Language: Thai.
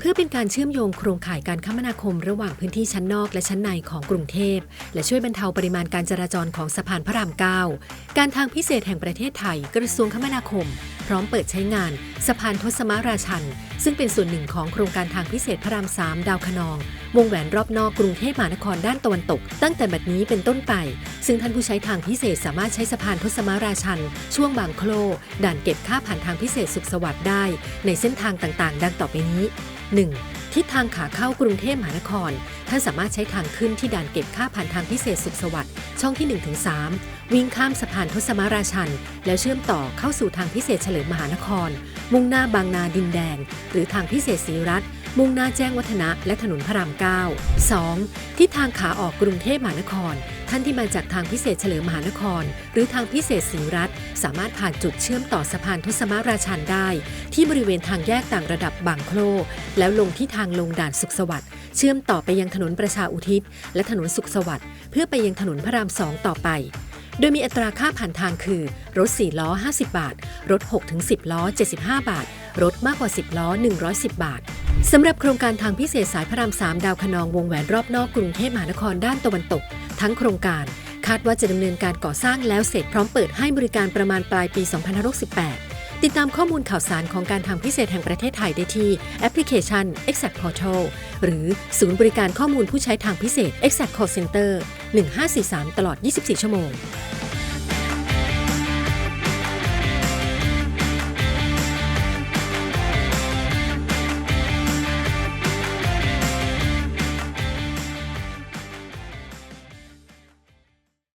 พื่อเป็นการเชื่อมโยงโครงข่ายการคมนาคมระหว่างพื้นที่ชั้นนอกและชั้นในของกรุงเทพ และช่วยบรรเทาปริมาณการจราจรของสะพานพระราม 9 การทางพิเศษแห่งประเทศไทย กระทรวงคมนาคม พร้อมเปิดใช้งาน สะพานทศมาราชัน ซึ่งเป็นส่วนหนึ่งของโครงการทางพิเศษพระรามสามดาวคะนอง วงแหวนรอบนอกกรุงเทพมหานครด้านตะวันตก ตั้งแต่บัดนี้เป็นต้นไป ซึ่งท่านผู้ใช้ทางพิเศษสามารถใช้สะพานทศมาราชัน ช่วงบางโคลด่านเก็บค่าผ่านทางพิเศษสุขสวัสดิ์ได้ ในเส้นทางต่างๆ ดังต่อไปนี้ 1. ทิศทางขาเข้ากรุงเทพมหานคร ท่านสามารถใช้ทางขึ้นที่ด่านเก็บค่าผ่านทางพิเศษสุขสวัสดิ์ช่องที่ 1-3 วิ่งข้ามสะพานทศมาราชัน แล้วเชื่อมต่อเข้าสู่ทางพิเศษเฉลิมมหานคร มุ่งหน้าบางนาดินแดง หรือทางพิเศษศรีรัตน์มุ่งหน้าแจ้งวัฒนะและถนนพระราม 9 2. ทิศทางขาออกกรุงเทพมหานคร ท่านที่มาจากทางพิเศษเฉลิมมหานคร หรือทางพิเศษศรีรัตน์สามารถผ่านจุดเชื่อมต่อสะพานทศมาราชันได้ ที่บริเวณทางแยกต่างระดับบางโคลแล้วลงที่ทางางลงด่านสุขสวัสดิ์เชื่อมต่อไปยังถนนประชาอุทิศ และถนนสุขสวัสดิ์เพื่อไปยังถนนพระรามสองต่อไป โดยมีอัตราค่าผ่านทางคือ รถ 4 ล้อ 50 บาท รถ 6-10 ล้อ 75 บาท รถมากกว่า 10 ล้อ 110 บาทสำหรับโครงการทางพิเศษสายพระราม3ดาวคะนองวงแหวนรอบนอกกรุงเทพมหานครด้านตะวันตก ทั้งโครงการคาดว่าจะดำเนินการก่อสร้างแล้วเสร็จพร้อมเปิดให้บริการประมาณปลายปี 2568 ติดตามข้อมูลข่าวสารของการทางพิเศษแห่งประเทศไทยได้ที่แอปพลิเคชัน Exact Portal หรือศูนย์บริการข้อมูลผู้ใช้ทางพิเศษ Exact Call Center 1543 ตลอด 24 ชั่วโมง